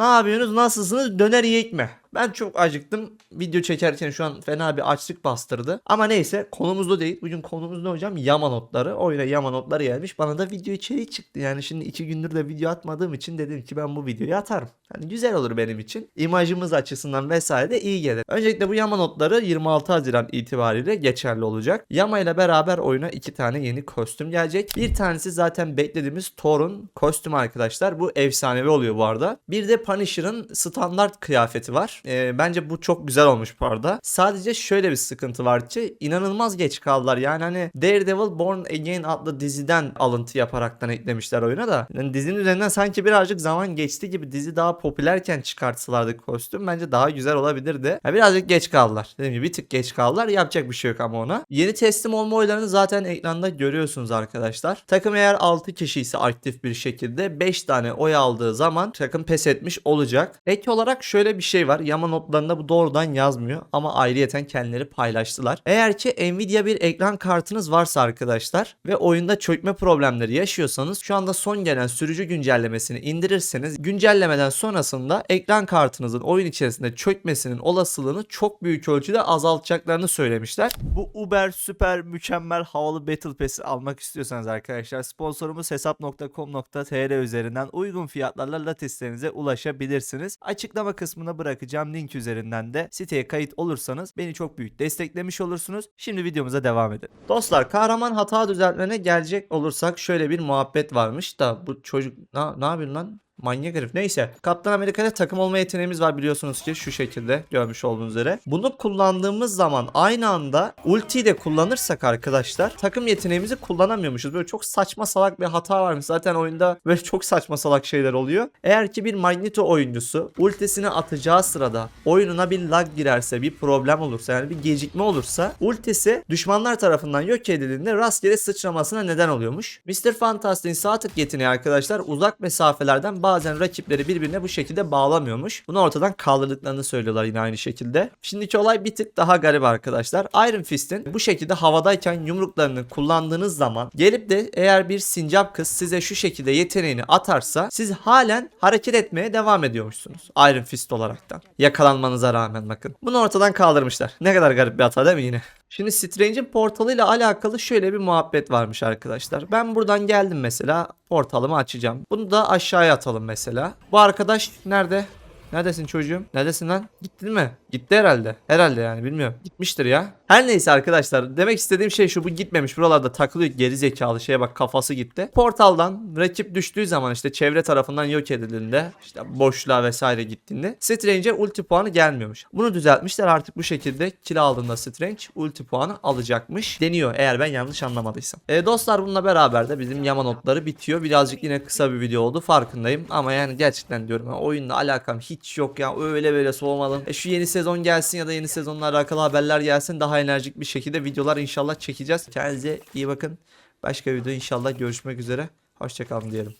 Ne yapıyorsunuz? Nasılsınız? Döner yiyek mi? Ben çok acıktım. Video çekerken şu an fena bir açlık bastırdı. Ama neyse konumuz da değil. Bugün konumuz ne hocam? Yama notları. Oyuna yama notları gelmiş. Bana da video içeriği çıktı. Yani şimdi iki gündür de video atmadığım için dedim ki ben bu videoyu atarım. Hani güzel olur benim için. İmajımız açısından vesaire de iyi gelir. Öncelikle bu yama notları 26 Haziran itibariyle geçerli olacak. Yama ile beraber oyuna iki tane yeni kostüm gelecek. Bir tanesi zaten beklediğimiz Thor'un kostümü arkadaşlar. Bu efsanevi oluyor bu arada. Bir de Punisher'ın standart kıyafeti var. Ee, bence bu çok güzel olmuş bu arada. Sadece şöyle bir sıkıntı var ki inanılmaz geç kaldılar. Yani hani Daredevil Born Again adlı diziden alıntı yaparaktan eklemişler oyuna da. Yani dizinin üzerinden sanki birazcık zaman geçti gibi dizi daha popülerken çıkartsalardı kostüm bence daha güzel olabilirdi. Ya birazcık geç kaldılar. Dediğim gibi bir tık geç kaldılar. Yapacak bir şey yok ama ona. Yeni teslim olma oylarını zaten ekranda görüyorsunuz arkadaşlar. Takım eğer 6 kişi ise aktif bir şekilde 5 tane oy aldığı zaman takım pes etmiş olacak. Ek olarak şöyle bir şey var. Yama notlarında bu doğrudan yazmıyor ama ayrıyeten kendileri paylaştılar. Eğer ki Nvidia bir ekran kartınız varsa arkadaşlar ve oyunda çökme problemleri yaşıyorsanız şu anda son gelen sürücü güncellemesini indirirseniz güncellemeden sonrasında ekran kartınızın oyun içerisinde çökmesinin olasılığını çok büyük ölçüde azaltacaklarını söylemişler. Bu Uber süper mükemmel havalı Battle Pass'i almak istiyorsanız arkadaşlar sponsorumuz hesap.com.tr üzerinden uygun fiyatlarla lateslerinize ulaşabilirsiniz. Açıklama kısmına bırakacağım link üzerinden de siteye kayıt olursanız beni çok büyük desteklemiş olursunuz. Şimdi videomuza devam edelim. Dostlar kahraman hata düzeltmene gelecek olursak şöyle bir muhabbet varmış da bu çocuk ne yapıyor lan? Manyak herif. Neyse. Kaptan Amerika'da takım olma yeteneğimiz var biliyorsunuz ki şu şekilde görmüş olduğunuz üzere. Bunu kullandığımız zaman aynı anda ultiyi de kullanırsak arkadaşlar takım yeteneğimizi kullanamıyormuşuz. Böyle çok saçma salak bir hata varmış. Zaten oyunda böyle çok saçma salak şeyler oluyor. Eğer ki bir Magneto oyuncusu ultisini atacağı sırada oyununa bir lag girerse bir problem olursa yani bir gecikme olursa ultisi düşmanlar tarafından yok edildiğinde rastgele sıçramasına neden oluyormuş. Mr. Fantastic'in sağ tık yeteneği arkadaşlar uzak mesafelerden bazen rakipleri birbirine bu şekilde bağlamıyormuş. Bunu ortadan kaldırdıklarını söylüyorlar yine aynı şekilde. Şimdiki olay bir tık daha garip arkadaşlar. Iron Fist'in bu şekilde havadayken yumruklarını kullandığınız zaman gelip de eğer bir sincap kız size şu şekilde yeteneğini atarsa siz halen hareket etmeye devam ediyormuşsunuz. Iron Fist olaraktan. Yakalanmanıza rağmen bakın. Bunu ortadan kaldırmışlar. Ne kadar garip bir hata değil mi yine? Şimdi Strange'in portalıyla alakalı şöyle bir muhabbet varmış arkadaşlar. Ben buradan geldim mesela portalımı açacağım. Bunu da aşağıya atalım mesela. Bu arkadaş nerede? Neredesin çocuğum? Neredesin lan? Gittin mi? Gitti herhalde. Herhalde yani bilmiyorum. Gitmiştir ya. Her neyse arkadaşlar demek istediğim şey şu bu gitmemiş. Buralarda takılıyor geri zekalı şeye bak kafası gitti. Portaldan rakip düştüğü zaman işte çevre tarafından yok edildiğinde işte boşluğa vesaire gittiğinde Strange'e ulti puanı gelmiyormuş. Bunu düzeltmişler artık bu şekilde kill aldığında Strange ulti puanı alacakmış deniyor eğer ben yanlış anlamadıysam. E, dostlar bununla beraber de bizim yama notları bitiyor. Birazcık yine kısa bir video oldu farkındayım ama yani gerçekten diyorum oyunla alakam hiç yok ya öyle böyle soğumadım. E, şu yeni sezon gelsin ya da yeni sezonla alakalı haberler gelsin daha enerjik bir şekilde videolar inşallah çekeceğiz. Kendinize iyi bakın. Başka video inşallah görüşmek üzere. Hoşçakalın diyelim.